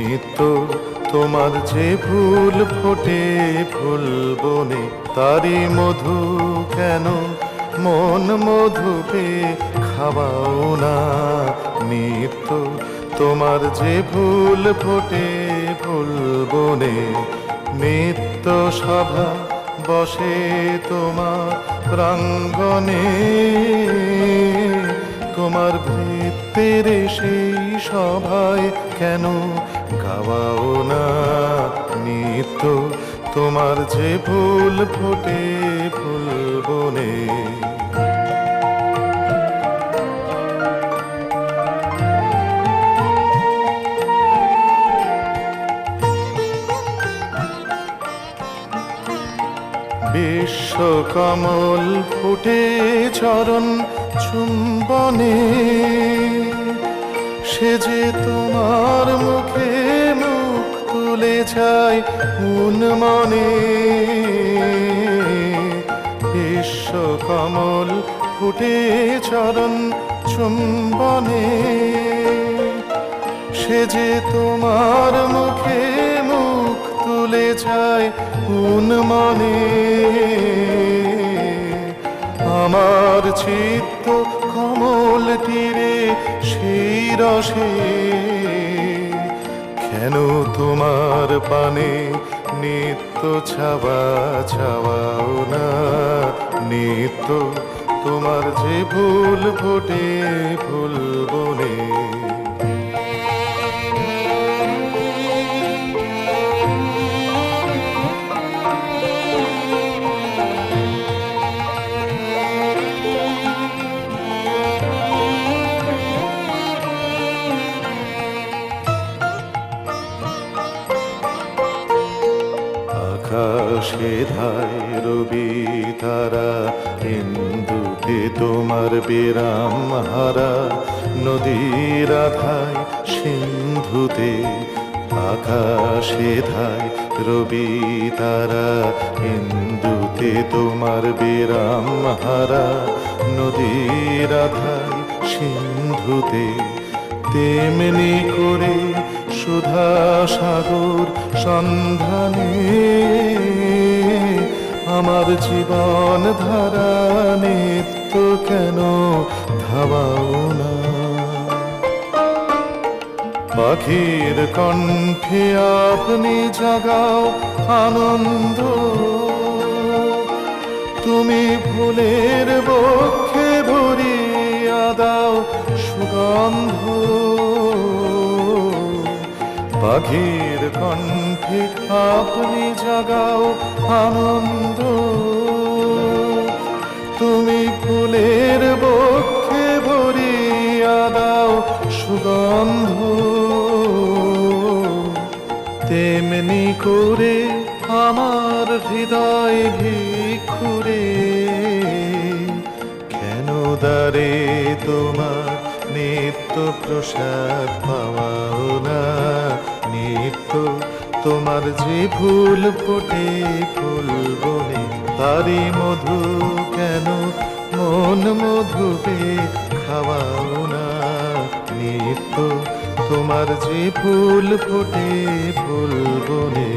নিত্য তোমার যে ফুল ফোটে, ফুল বনে তারি মধু কেন মন মধু পে খাওয়াও না? নিত্য তোমার যে ফুল ফোটে, ফুল বনে, নিত্য সভা বসে তোমার প্রাঙ্গণে। তোমার ভৃত্যের সেই সভায় কেন গাওয়াও না নিত্য তোমার যে ফুল ফোটে ফুল বনে। বিশ্বকমল ফুটে চরণ চুম্বনে। সে যে তোমার মুখ উন মনে বিশ্বকমল ফুটে চরণ চুম্বনে। সে যে তোমার মুখে মুখ তুলে যায় কোন মনে। আমার চিত্ত কমল তীরে সেই রসে। তোমার পানে নিত্য ছাওয়া ছাওয়াও না। নিত্য তোমার যে ভুল ফোটে ফুল বনে। আকাশে ধায় রবি তারা হিন্দুতে তোমার বিরাম হারা। নদীর আধায় সিন্ধুতে, আকাশে ধায় রবি তারা হিন্দুতে তোমার বিরাম হারা। নদীর আধায় সিন্ধুতে, তেমনি করে সুধা সাগর সন্ধানে, আমার জীবন ধারা নিত্য কেন ধাবাও না? পাখির কণ্ঠে আপনি জাগাও আনন্দ। তুমি ফুলের বক্ষে ভরিয়া দাও সুগন্ধ। পাখির কণ্ঠে আপনি জাগাও আনন্দ। তুমি ফুলের বক্ষে ভরিয়া দাও সুগন্ধ। তেমনি করে আমার হৃদয় ভিক্ষুরে, কেন দারে তোমার নিত্য প্রসাদ নিত্য তোমার যে ফুল ফোটে ফুল বনে তারি মধু কেন মন মধুবে খাওয়াও না? নিত্য তোমার যে ফুল ফোটে ফুল বনে